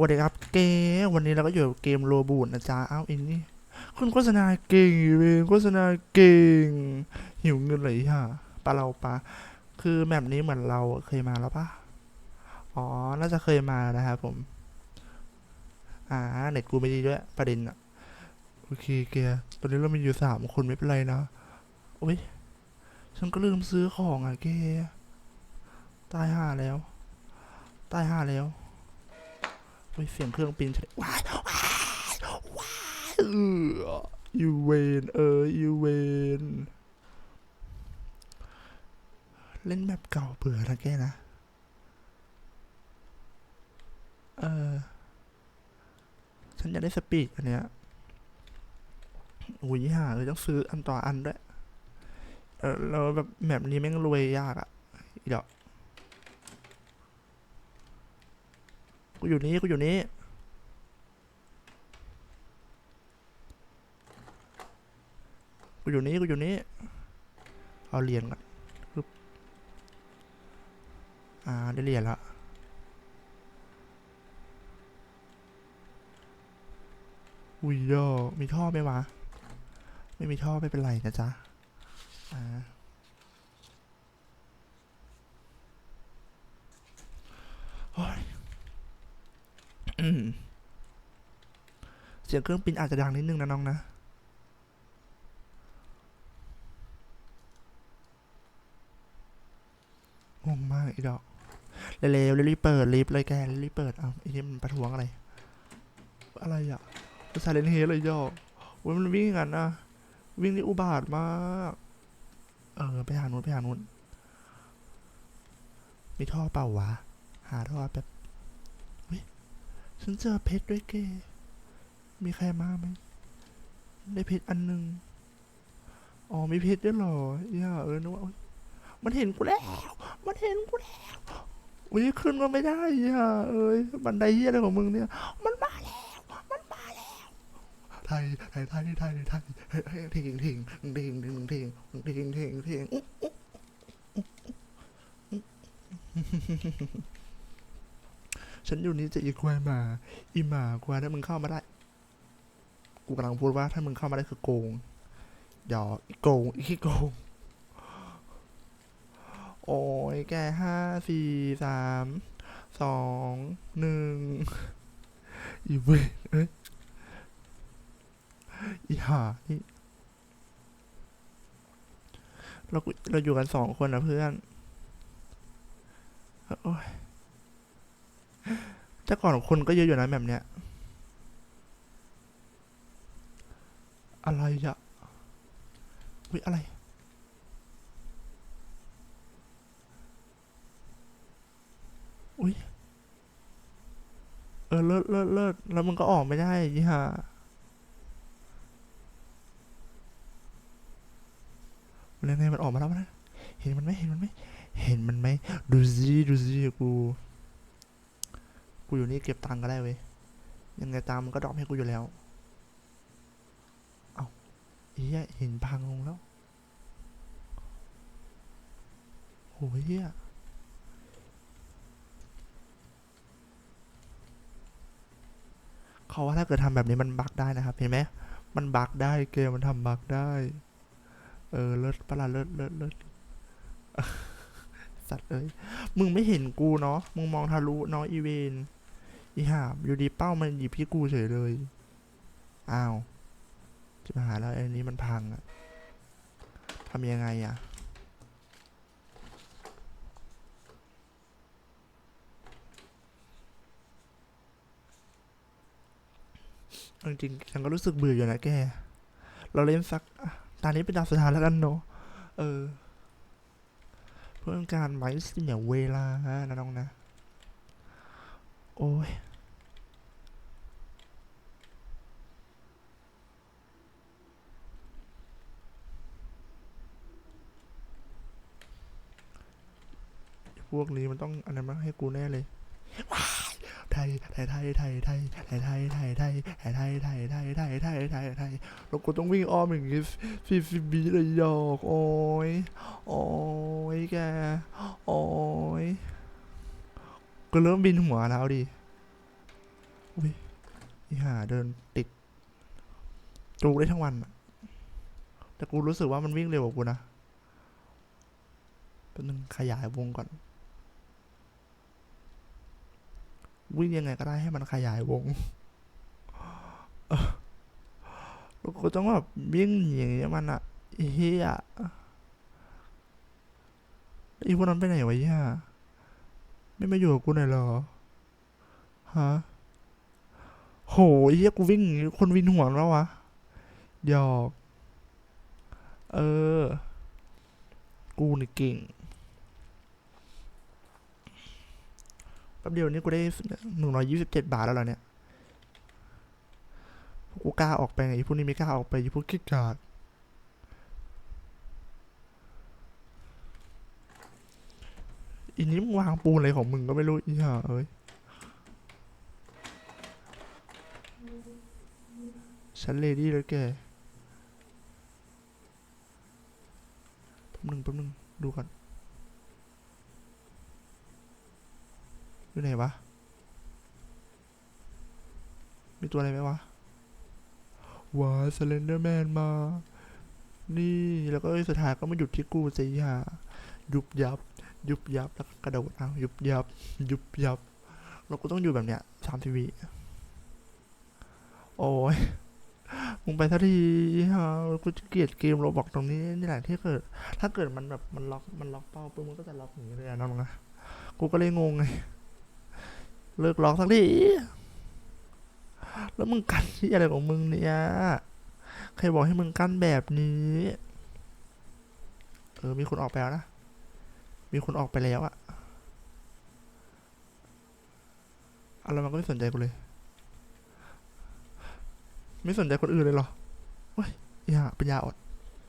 วัสดีครับเกมวันนี้เราก็อยู่เกมโรบูทนะจ๊ะเอ้าอินนี่คุณโฆษณาเก่งเว้ยโฆษณาเก่ง หิวเงินเลยฮะปลาเราปลาคือแบบนี้เหมือนเราเคยมาแล้วปะอ๋อ น่าจะเคยมานะครับผม อ่า เน็ตกูไม่ดีด้วย ประเด็นอะโอเคเกียตอนนี้เรามีอยู่สามคนไม่เป็นไรนะโอ้ยฉันก็ลืมซื้อของอะเกย์ตายห่าแล้ว ตายห่าแล้ว เฮ้ยเสียงเครื่องบินว้ายว้ายว้ายเออยูเวนเออยูเวนเล่นแบบเก่าเบื่อนะแกนะ เออ ฉันอยากได้สปีดอันเนี้ยอุ้ยห่าเลยต้องซื้ออันต่ออันด้วย เออแล้วแบบแบบนี้แม่งรวยยากอะ่ะอีดอก อยู่นี่กูอยู่นี่กูอยู่นี่กูอยู่นี่เอาเหรียญก่อนปึ๊บอ่าได้เหรียญละอุ้ยดอมีท่อไหมวะ ไม่มีท่อไม่เป็นไรนะจ๊ะ อ่าโอ้ย เสียงเครื่องบินอาจจะดังนิดนึงนะน้องนะงงมากอีดอกเร็วๆรีบเปิดรีบเลยแกรีบเปิดเอาไอ้นี่มันประท้วงอะไร อะไรอะภาษาเลนเฮเลยยอกโอ้ยมันวิ่งกันนะวิ่งนี่อุบาทมาก เออไปหานู้นไปหานู้นมีท่อเปล่าวะ หาท่อแบบ ฉันเจอเพชรด้วยเก มีใครมาไหม ได้เพชรอันหนึ่งอ๋อ มีเพชรด้วยหรอย่าเออนึกว่ามันเห็นกูแล้ว มันเห็นกูแล้วอุ้ยขึ้นก็ไม่ได้ย่าเอ้ย บันไดเฮียอะไรของมึงเนี่ย มันมาแล้ว มันมาแล้ว ไทย ไทย ไทย ไทย ไทยเฮ้ยเฮ้ยทิ้งทิ้งทิ้งทิ้งทิ้งทิ้งทิ้งทิ้งทิ้ง ฉันอยู่นี่จะอีควายมา อีหมาควายถ้ามึงเข้ามาได้ กูกำลังพูดว่าถ้ามึงเข้ามาได้คือโกงหยอกอีโกงอีขี้โกง โอ้ยแกห้าสี่สามสองหนึ่งอีเว้ยเอ้ยอีห่านี่เราเราอยู่กันสองคนนะเพื่อน โอ้ย แต่ก่อนคนก็เยอะอยู่นะแบบเนี้ย อะไรอะอุ้ยอะไร อุ้ยเออเลิศเลิศเลิศแล้วมึงก็ออกไม่ได้ยี่ห่ามันยังไงมันออกมาแล้วนะเห็นมันไหมเห็นมันไหมเห็นมันไหมดูซิดูซิกู กูอยู่นี่เก็บตังค์ก็ได้เว้ย ยังไงตามมันก็ดรอปให้กูอยู่แล้ว เอาเฮียเห็นพังลงแล้วโหเฮียเขาว่าถ้าเกิดทำแบบนี้มันบั๊กได้นะครับ เห็นไหม มันบั๊กได้เกมมันทำบั๊กได้ เออเลิศปะละเลิศเลิศเลิศสัตว์เอ้ย มึงไม่เห็นกูเนาะ มึงมองทะลุเนาะอีเวน อีหาอยู่ดีเป้ามันหยิบที่กูเฉยเลย อ้าวจะมาหาแล้วไอ้นี้มันพังอะทำยังไงอะจริงๆฉันก็รู้สึกเบื่ออยู่นะแก เราเล่นสักตอนนี้เป็นดาวสุดท้ายแล้วกันเนาะ เออ เพื่อการไว้เสียเวลานะน้องนะ โอ้ยพวกนี้มันต้องอันนั้นมาให้กูแน่เลยว้ายไทยไทยไทยไทยไทยไทยไทยไทยไทยไทยไทยไทยไทยไทยไทยไทยไทยแล้วกูต้องวิ่งอ้อมอย่างงี้ฟีฟีบีเลยหยอกโอ้ยโอ้ยแกโอ้ย กูเริ่มบินหัวแล้วดิ อุ้ยอีห่าเดินติดจูได้ทั้งวันแต่กูรู้สึกว่ามันวิ่งเร็วกว่ากูนะแป๊บนึงขยายวงก่อน วิ่งยังไงก็ได้ให้มันขยายวงแล้วกูต้องแบบวิ่งหนีอย่างเงี้ยมันอะเฮียไอ้พวกนั้นไปไหนวะเฮีย ไม่มาอยู่กับกูหน่อยหรอ ฮะ โหเฮียกูวิ่ง คนวินหัวแล้ววะหยอก เออ กูนี่เก่งแป๊บเดียวนี้กูได้หนึ่งร้อยยี่สิบเจ็ดบาทแล้วเหรอเนี่ย กูกล้าออกไปไงไอ้พวกนี้ไม่กล้าออกไปพวกขี้กาด นี้มึงวางปูนอะไรของมึงก็ไม่รู้อีห่าเอ้ยฉันเลดี้แล้วแกแป๊บนึงแป๊บนึงดูก่อนอยู่ไหนวะ มีตัวอะไรไหมวะว้าสเลนเดอร์แมนมา นี่แล้วก็สุดท้ายก็มาหยุดที่กูสิฮะยุบยับ ยุบยับแล้วกระโดดเอายุบยับ ยุบยับเราก็ต้องอยู่แบบเนี้ยสามทีวีโอ้ยมึงไปทันทีฮะกูจะเกลียดเกมโราบอกตรงนี้นี่แหละที่เกิด ถ้าเกิดมันแบบมันล็อกมันล็อกเป้าปุ๊บมันก็จะล็อกอย่างนี้เลยอะน้องนะกูก็เลยงงไงเลิกล็อกสักทีแล้วมึงกันที่อะไรของมึงเนี่ยใครบอกให้มึงกั้นแบบนี้ เออ มีคนออกไปแล้วนะ มีคนออกไปแล้วอะอะไรมันก็ไม่สนใจกูเลย ไม่สนใจคนอื่นเลยเหรอเฮ้ยอย่าปัญญาอด